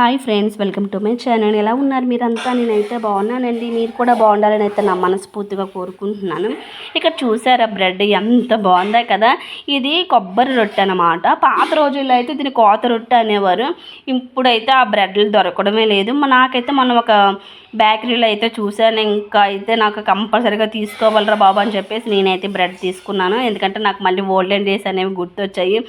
Hi friends welcome to my channel. ఎలా ఉన్నారు మీరంతా? నేనైతే బాగున్నానండి. మీరు కూడా బాగుండాలని అయితే నా మనస్ఫూర్తిగా కోరుకుంటున్నాను. ఇక్కడ చూసారా బ్రెడ్ ఎంత బాగుందా కదా. ఇది కొబ్బరి రొట్టె అనమాట పాత రోజుల్లో అయితే దీన్ని కోత రొట్టె అనేవారు. ఇప్పుడైతే ఆ బ్రెడ్లు దొరకడమే లేదు. నాకైతే మనం ఒక బేకరీలో అయితే చూశాను. ఇంకా అయితే నాకు కంపల్సరీగా తీసుకోవాలరా బాబు అని చెప్పేసి నేనైతే బ్రెడ్ తీసుకున్నాను. ఎందుకంటే నాకు మళ్ళీ ఓల్డెన్ డేస్ అనేవి గుర్తొచ్చాయి.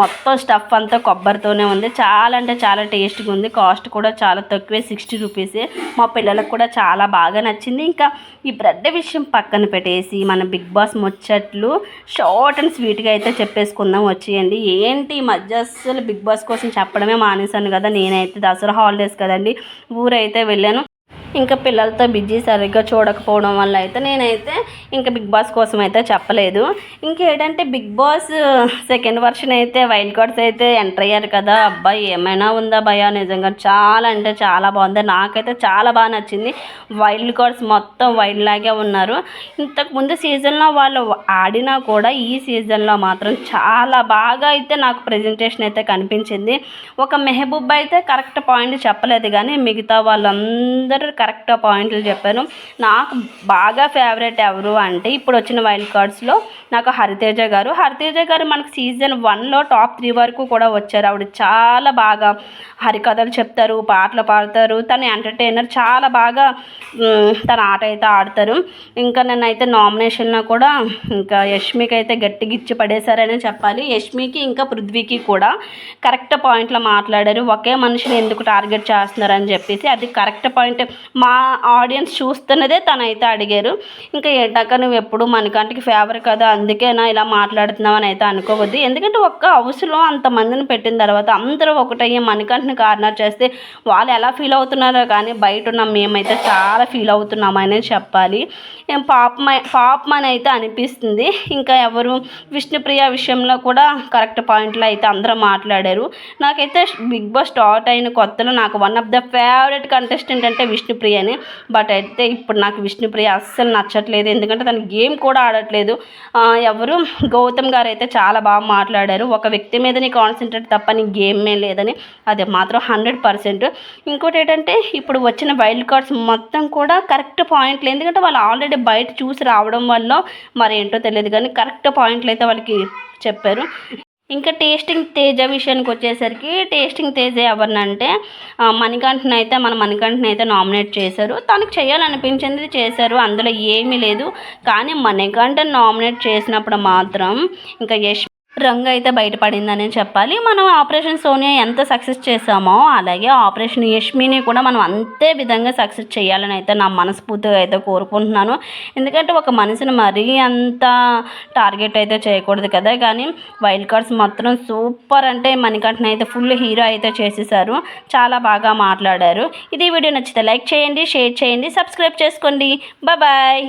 మొత్తం స్టఫ్ అంతా కొబ్బరితోనే ఉంది. చాలా అంటే చాలా టేస్ట్గా ఉంది. కాస్ట్ కూడా చాలా తక్కువే సిక్స్టీ రూపీసే మా పిల్లలకు కూడా చాలా బాగా నచ్చింది. ఇంకా ఈ బ్రెడ్ విషయం పక్కన పెట్టేసి మన బిగ్ బాస్ ముచ్చట్లు షార్ట్ అండ్ స్వీట్గా అయితే చెప్పేసుకుందాం. వచ్చేయండి. ఏంటి ఈ మధ్య అస్సలు బిగ్ బాస్ కోసం చెప్పడమే మానేశాను కదా. నేనైతే దసరా హాలిడేస్ కదండి. ఊరైతే వెళ్ళాను. ఇంకా పిల్లలతో బిజీ సరిగ్గా చూడకపోవడం వల్ల అయితే నేనైతే ఇంకా బిగ్ బాస్ కోసం అయితే చెప్పలేదు. ఇంకేంటంటే బిగ్ బాస్ సెకండ్ వర్షన్ అయితే వైల్డ్ కార్డ్స్ అయితే ఎంటర్ అయ్యారు కదా. అబ్బాయి ఏమైనా ఉందా భయ? నిజంగా చాలా అంటే చాలా బాగుంది. నాకైతే చాలా బాగా నచ్చింది. వైల్డ్ కార్డ్స్ మొత్తం వైల్డ్ లాగే ఉన్నారు. ఇంతకు ముందు సీజన్లో వాళ్ళు ఆడినా కూడా ఈ సీజన్లో మాత్రం చాలా బాగా అయితే నాకు ప్రజెంటేషన్ అయితే కనిపించింది. ఒక మెహబూబ్ అయితే కరెక్ట్ పాయింట్ చెప్పలేదు కానీ మిగతా వాళ్ళందరూ కరెక్ట్ పాయింట్లు చెప్పారు నాకు బాగా ఫేవరెట్ ఎవరు అంటే ఇప్పుడు వచ్చిన వైల్డ్ కార్డ్స్లో నాకు హరితేజ గారు. హరితేజ గారు మనకు సీజన్ వన్లో టాప్ త్రీ వరకు కూడా వచ్చారు. ఆవిడ చాలా బాగా హరికథలు చెప్తారు పాటలు పాడతారు. తను ఎంటర్టైనర్ చాలా బాగా తన ఆట అయితే ఆడతారు. ఇంకా నన్నైతే నామినేషన్లో కూడా ఇంకా యష్మికి అయితే గట్టిగా ఇచ్చి పడేశారని చెప్పాలి. యష్మికి ఇంకా పృథ్వీకి కూడా కరెక్ట్ పాయింట్లో మాట్లాడారు. ఒకే మనిషిని ఎందుకు టార్గెట్ చేస్తున్నారని చెప్పేసి అది కరెక్ట్ పాయింట్ మా ఆడియన్స్ చూస్తున్నదే తనైతే అడిగారు. ఇంకా ఏంటాక నువ్వు ఎప్పుడు మనకంటికి ఫేవర్ కదా అందుకేనా ఇలా మాట్లాడుతున్నావు అని అయితే అనుకోవద్దు. ఎందుకంటే ఒక్క హౌస్లో అంతమందిని పెట్టిన తర్వాత అందరూ ఒకటయ్య మనకంటిని కార్నర్ చేస్తే వాళ్ళు ఎలా ఫీల్ అవుతున్నారో కానీ బయట ఉన్న మేమైతే చాలా ఫీల్ అవుతున్నామని చెప్పాలి. ఏం పాపం పాపం అని అయితే అనిపిస్తుంది. ఇంకా ఎవరు విష్ణుప్రియ విషయంలో కూడా కరెక్ట్ పాయింట్లో అయితే అందరూ మాట్లాడారు. నాకైతే బిగ్ బాస్ స్టార్ట్ అయిన కొత్తలో నాకు one of the favourite contestant అంటే విష్ణుప్రియని. బట్ అయితే ఇప్పుడు నాకు విష్ణుప్రియ అస్సలు నచ్చట్లేదు. ఎందుకంటే తన గేమ్ కూడా ఆడట్లేదు. ఎవరు? గౌతమ్ గారు అయితే చాలా బాగా మాట్లాడారు. ఒక వ్యక్తి మీదనే కాన్సన్ట్రేట్ తప్ప నీ గేమే లేదని. అది మాత్రం హండ్రెడ్ పర్సెంట్ ఇంకోటి ఏంటంటే ఇప్పుడు వచ్చిన వైల్డ్ కార్డ్స్ మొత్తం కూడా కరెక్ట్ పాయింట్లు ఎందుకంటే వాళ్ళు ఆల్రెడీ బయట చూసి రావడం వల్ల మరి ఏంటో తెలియదు. కానీ కరెక్ట్ పాయింట్లు అయితే వాళ్ళకి చెప్పారు. ఇంకా టేస్టింగ్ తేజ విషయానికి వచ్చేసరికి టేస్టింగ్ తేజ ఎవరినంటే మణికంఠన్ అయితే మన మణికంఠన్ అయితే నామినేట్ చేశారు. తనకు చేయాలనిపించింది చేశారు. అందులో ఏమీ లేదు. కానీ మణికంఠన్ నామినేట్ చేసినప్పుడు మాత్రం ఇంకా యష్ రంగు అయితే బయటపడిందని చెప్పాలి. మనం ఆపరేషన్ సోనియా ఎంత సక్సెస్ చేసామో అలాగే ఆపరేషన్ యష్మిని కూడా మనం అంతే విధంగా సక్సెస్ చేయాలని అయితే నా మనస్ఫూర్తిగా అయితే కోరుకుంటున్నాను. ఎందుకంటే ఒక మనిషిని మరీ అంత టార్గెట్ అయితే చేయకూడదు కదా. కానీ వైల్డ్ కార్డ్స్ మాత్రం సూపర్ అంటే మణికంఠన్ అయితే ఫుల్ హీరో అయితే చేసేసారు చాలా బాగా మాట్లాడారు. ఇది వీడియో నచ్చితే లైక్ చేయండి షేర్ చేయండి సబ్స్క్రైబ్ చేసుకోండి. బాయ్.